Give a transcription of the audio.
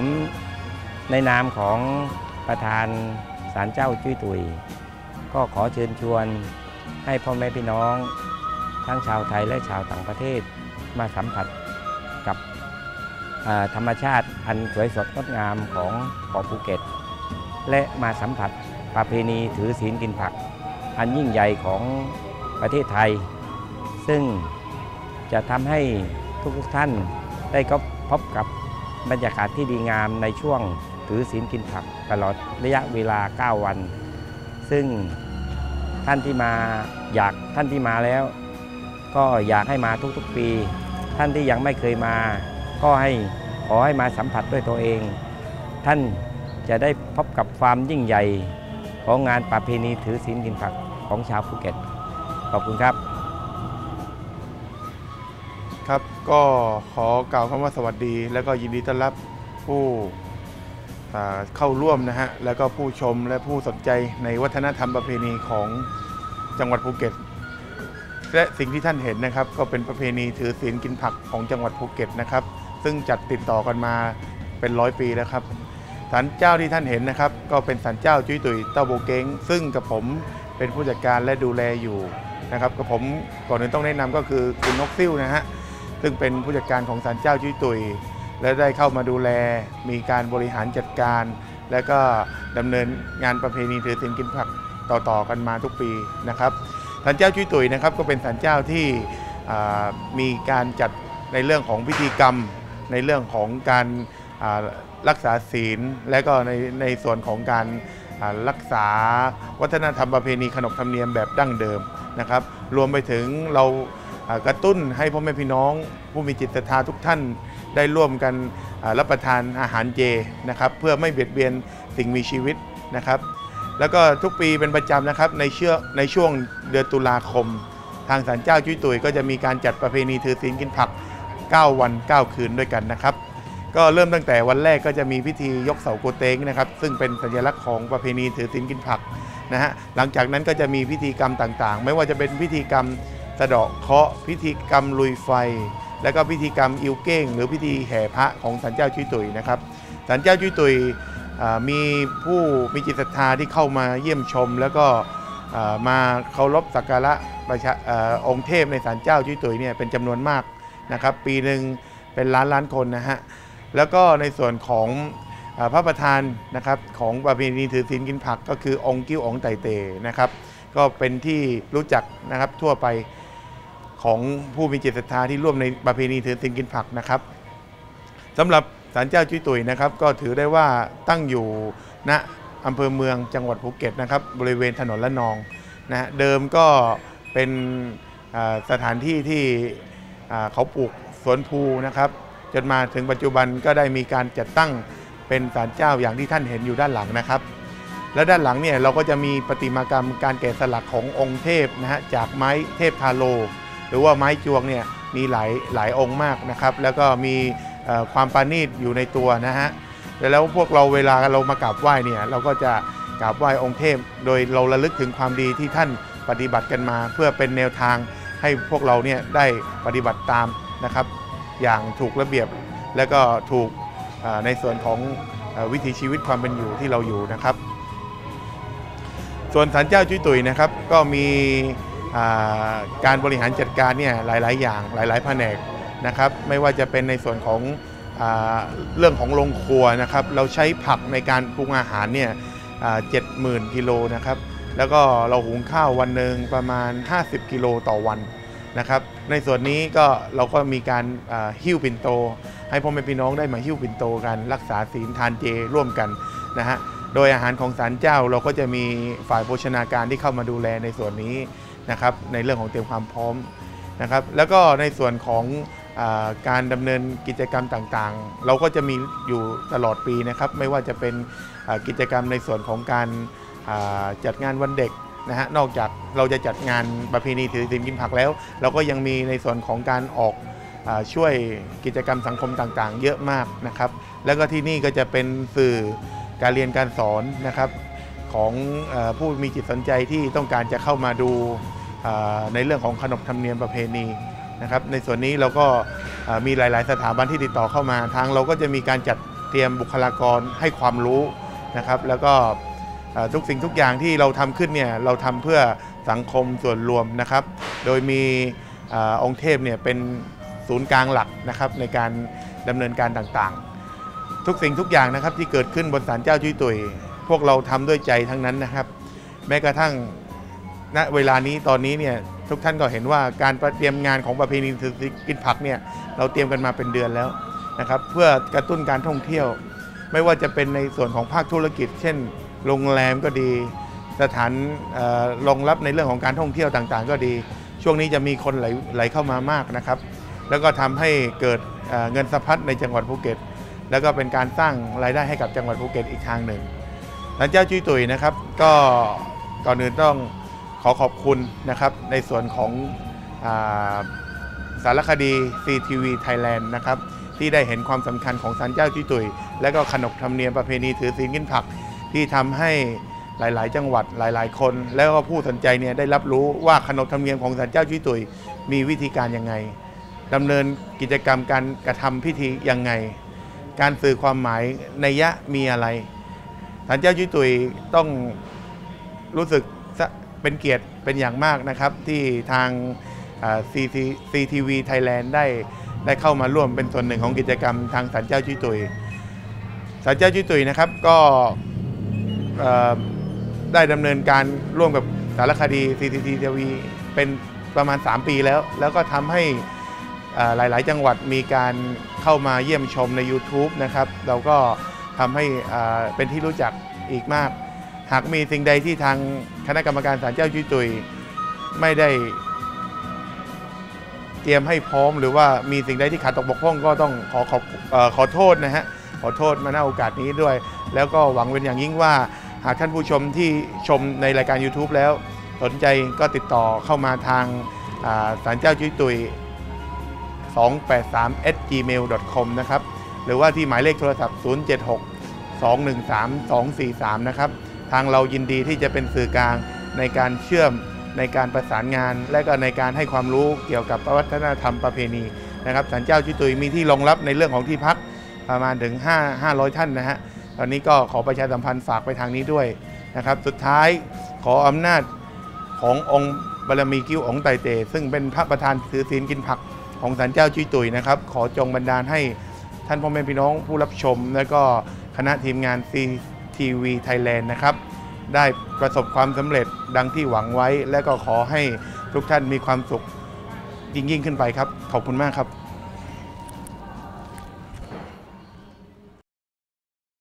ผมในนามของประธานศาลเจ้าจุ้ยตุย ก็ขอเชิญชวนให้พ่อแม่พี่น้อง ทั้งชาวไทยและชาวต่างประเทศมาสัมผัสกับธรรมชาติอันสวยสดงดงามของเกาะภูเก็ต และมาสัมผัสประเพณีถือศีลกินผัก อันยิ่งใหญ่ของประเทศไทย ซึ่งจะทำให้ทุกท่านได้ก็พบกับ บรรยากาศที่ดีงามในช่วงถือศีลกินผักตลอดระยะเวลา 9 วัน ซึ่งท่านที่มาอยากท่านที่มาแล้ว ก็อยากให้มาทุกๆปี ท่านที่ยังไม่เคยมา ก็ให้ขอให้มาสัมผัสด้วยตัวเอง ท่านจะได้พบกับความยิ่งใหญ่ของงานประเพณีถือศีลกินผักของชาวภูเก็ต ขอบคุณครับ ครับก็ขอกล่าวคำว่าสวัสดี แล้วก็ยินดีต้อนรับผู้เข้าร่วมนะฮะแล้วก็ผู้ชมและผู้สนใจในวัฒนธรรมประเพณีของจังหวัดภูเก็ต และสิ่งที่ท่านเห็นนะครับ ก็เป็นประเพณีถือศีลกินผักของจังหวัดภูเก็ตนะครับ ซึ่งจัดติดต่อกันมาเป็นร้อยปีแล้วครับศาลเจ้าที่ท่านเห็นนะครับ ก็เป็นศาลเจ้าจุ้ยตุยเต้าโบเก้งซึ่งกับผมเป็นผู้จัดการและดูแลอยู่นะครับกับผมก่อนอื่นต้องแนะนำก็คือคุณนกซิ่วนะฮะ ซึ่งเป็นผู้จัดการของศาลเจ้าจุ้ยตุย และได้เข้ามาดูแล มีการบริหารจัดการ และก็ดำเนินงานประเพณีถือศีลกินผักต่อๆกันมาทุกปีนะครับศาลเจ้าจุ้ยตุยนะครับก็เป็นศาลเจ้าที่มีการจัดในเรื่องของพิธีกรรม ในเรื่องของการรักษาศีล และก็ในในส่วนของการรักษาวัฒนธรรมประเพณีขนบธรรมเนียมแบบดั้งเดิมนะครับ รวมไปถึงเรา กระตุ้นให้พ่อแม่พี่น้องผู้มีจิตศรัทธาทุกท่านได้ร่วมกันรับประทานอาหารเจนะครับเพื่อไม่เบียดเบียนสิ่งมีชีวิตนะครับ แล้วก็ทุกปีเป็นประจำนะครับในเชื่อในช่วงเดือนตุลาคม ทางศาลเจ้าจุ้ยตุยก็จะมีการจัดประเพณีถือศีลกินผัก 9 วัน 9 คืนด้วยกันนะครับ ก็เริ่มตั้งแต่วันแรกก็จะมีพิธียกเสาโกเตงนะครับ ซึ่งเป็นสัญลักษณ์ของประเพณีถือศีลกินผักนะฮะหลังจากนั้นก็จะมีพิธีกรรมต่างๆ ไม่ว่าจะเป็นพิธีกรรม สะเดาะเคราะห์พิธีกรรมลุยไฟ และก็พิธีกรรมอิวเก้ง หรือพิธีแห่พระของสันเจ้าจุ้ยตุยนะครับสันเจ้าจุ้ยตุยมีผู้มีจิตศรัทธาที่เข้ามาเยี่ยมชม แล้วก็มาเคารพสักการะประชาอองค์เทพในศาลเจ้าจุ้ยตุยเนี่ยเป็นจำนวนมากนะครับ ปีหนึ่งเป็นล้านล้านคนนะฮะแล้วก็ในส่วนของอพระประธานนะครับของประเพณีถือศีลกินผักก็คือองค์กิ้วองค์ไตเตนะครับ ก็เป็นที่รู้จักนะครับทั่วไป ของผู้มีจิตศรัทธาที่ร่วมในประเพณีถือศีลกินผักนะครับสำหรับศาลเจ้าจุ้ยตุยนะครับ ก็ถือได้ว่าตั้งอยู่ณอำเภอเมืองจังหวัดภูเก็ตนะครับ บริเวณถนนละนองนะเดิมก็เป็นสถานที่ที่เขาปลูกสวนภูนะครับ จนมาถึงปัจจุบันก็ได้มีการจัดตั้งเป็นศาลเจ้าอย่างที่ท่านเห็นอยู่ด้านหลังนะครับ และด้านหลังเนี่ยเราก็จะมีประติมากรรมการแกะสลักขององค์เทพนะฮะจากไม้เทพทาโล หรือว่าไม้จวงเนี่ยมีหลายหลายองค์มากนะครับ แล้วก็มีความปราณีตอยู่ในตัวนะฮะแล้วพวกเราเวลาเรามากราบไหว้เนี่ยเราก็จะกราบไหว้องค์เทพ โดยเราระลึกถึงความดีที่ท่านปฏิบัติกันมา เพื่อเป็นแนวทางให้พวกเราเนี่ยได้ปฏิบัติตามนะครับ อย่างถูกระเบียบและก็ถูกในส่วนของวิถีชีวิตความเป็นอยู่ที่เราอยู่นะครับ ส่วนศาลเจ้าจุ้ยตุ๋ยนะครับ ก็มี การบริหารจัดการเนี่ยหลาย ๆ อย่างหลาย ๆ แผนกนะครับไม่ว่าจะเป็นในส่วนของอเรื่องของโรงครัวนะครับเราใช้ผักในการปรุงอาหารเนี่ยเจ็ดหมื่นกิโลนะครับแล้วก็เราหุงข้าววันหนึ่งประมาณ 50 กิโลต่อวันนะครับในส่วนนี้ก็เราก็มีการหิ้วปิ่นโต ให้พ่อแม่พี่น้องได้มาหิ้วปิ่นโตกัน รักษาศีลทานเจร่วมกันนะฮะโดยอาหารของศาลเจ้าเราก็จะมีฝ่ายโภชนาการที่เข้ามาดูแลในส่วนนี้ นะครับในเรื่องของเตรียมความพร้อมนะครับแล้วก็ในส่วนของอาการดำเนินกิจกรรมต่างๆ เราก็จะมีอยู่ตลอดปีนะครับไม่ว่าจะเป็นอ่ากิจกรรมในส่วนของการอ่าจัดงานวันเด็กนะฮะนอกจากเราจะจัดงานประเพณีถือศีลกินผักแล้ว เราก็ยังมีในส่วนของการออกอาช่วยกิจกรรมสังคมต่างๆ เยอะมากนะครับแล้วก็ที่นี่ก็จะเป็นสื่อการเรียนการสอนนะครับ ของเออผู้มีจิตสนใจที่ต้องการจะเข้ามาดู ในเรื่องของขนบธรรมเนียมประเพณีนะครับในส่วนนี้เราก็มีหลาย ๆ สถาบันที่ติดต่อเข้ามาทางเราก็จะมีการจัดเตรียมบุคลากรให้ความรู้นะครับ แล้วก็ทุกสิ่งทุกอย่างที่เราทำขึ้นเนี่ยเราทำเพื่อสังคมส่วนรวมนะครับ โดยมีอองค์เทพเนี่ยเป็นศูนย์กลางหลักนะครับในการดำเนินการต่างๆ ทุกสิ่งทุกอย่างนะครับที่เกิดขึ้นบนศาลเจ้าจุ้ยตุยพวกเราทำด้วยใจทั้งนั้นนะครับ แม้กระทั่ง ณเวลานี้ตอนนี้เนี่ยทุกท่านก็เห็นว่าการเตรียมงานของประเพณีถือกินผักเนี่ยเราเตรียมกันมาเป็นเดือนแล้วนะครับเพื่อกระตุ้นการท่องเที่ยว ไม่ว่าจะเป็นในส่วนของภาคธุรกิจ เช่น โรงแรมก็ดี สถานเอ่อรองรับในเรื่องของการท่องเที่ยวต่างๆ ก็ดี ช่วงนี้จะมีคนไหลไหลเข้ามามากนะครับ แล้วก็ทำให้เกิดเงินสะพัดในจังหวัดภูเก็ต แล้วก็เป็นการสร้างรายได้ให้กับจังหวัดภูเก็ตอีกทางหนึ่งหลังเจ้าจุ้ยตุยนะครับ ก็ก่อนอื่นต้อง ขอขอบคุณนะครับในส่วนของอาสารคดี CTV Thailand นะครับที่ได้เห็นความสำคัญของศาลเจ้าจุ้ยตุย และก็ขนบธรรมเนียมประเพณีถือศีลกินผัก ที่ทำให้หลาย ๆ จังหวัดหลาย ๆ คน แล้วก็ผู้สนใจเนี่ยได้รับรู้ว่าขนบธรรมเนียมของศาลเจ้าจุ้ยตุย มีวิธีการยังไงดำเนินกิจกรรมการกระทำพิธียังไง การสื่อความหมายในยยะมีอะไรศาลเจ้าจุ้ยตุยต้องรู้สึก เป็นเกียรติเป็นอย่างมากนะครับที่ทาง CCTV Thailand ได้ได้เข้ามาร่วมเป็นส่วนหนึ่งของกิจกรรมทางศาลเจ้าจุยตุยศาลเจ้าจุยตุยนะครับก็ได้ดำเนินการร่วมกับสารคดี CCTV เป็นประมาณ 3 ปีแล้ว แล้วก็ทำให้หลาย ๆ จังหวัดมีการเข้ามาเยี่ยมชมใน YouTube นะครับ เราก็ทำให้เป็นที่รู้จักอีกมาก หากมีสิ่งใดที่ทางคณะกรรมการศาลเจ้าจุ้ยตุยไม่ได้ เตรียมให้พร้อมหรือว่ามีสิ่งใดที่ขาดตกบกพร่องก็ต้องขอขอบขอโทษนะฮะขอโทษมาณโอกาสนี้ด้วย แล้วก็หวังเป็นอย่างยิ่งว่า หากท่านผู้ชมที่ชมในรายการ YouTube แล้ว สนใจก็ติดต่อเข้ามาทางศาลเจ้าจุ้ยตุย283 gmail.com นะครับ หรือว่าที่หมายเลขโทรศัพท์ 076 213 243 นะครับ ทางเรายินดีที่จะเป็นสื่อกลางในการเชื่อมในการประสานงาน และก็ในการให้ความรู้เกี่ยวกับวัฒนธรรมประเพณีนะครับสันเจ้าชิตุยมีที่รองรับในเรื่องของที่พักประมาณถึง 5 500 ท่านนะฮะตอนนี้ก็ขอประชาสัมพันธ์ฝากไปทางนี้ด้วยนะครับ สุดท้ายขออำนาจขององค์บารมีกิ้วองไตเต ซึ่งเป็นพระประธานถือศีลกินผักของศาลเจ้าจุ้ยตุยนะครับ ขอจงบันดาลให้ท่านพ่อแม่พี่น้องผู้รับชม และก็คณะทีมงานีวีไทยแลนด์นะครับ ได้ประสบความสำเร็จดังที่หวังไว้ และก็ขอให้ทุกท่านมีความสุขยิ่งยิ่งขึ้นไปครับ ขอบคุณมากครับ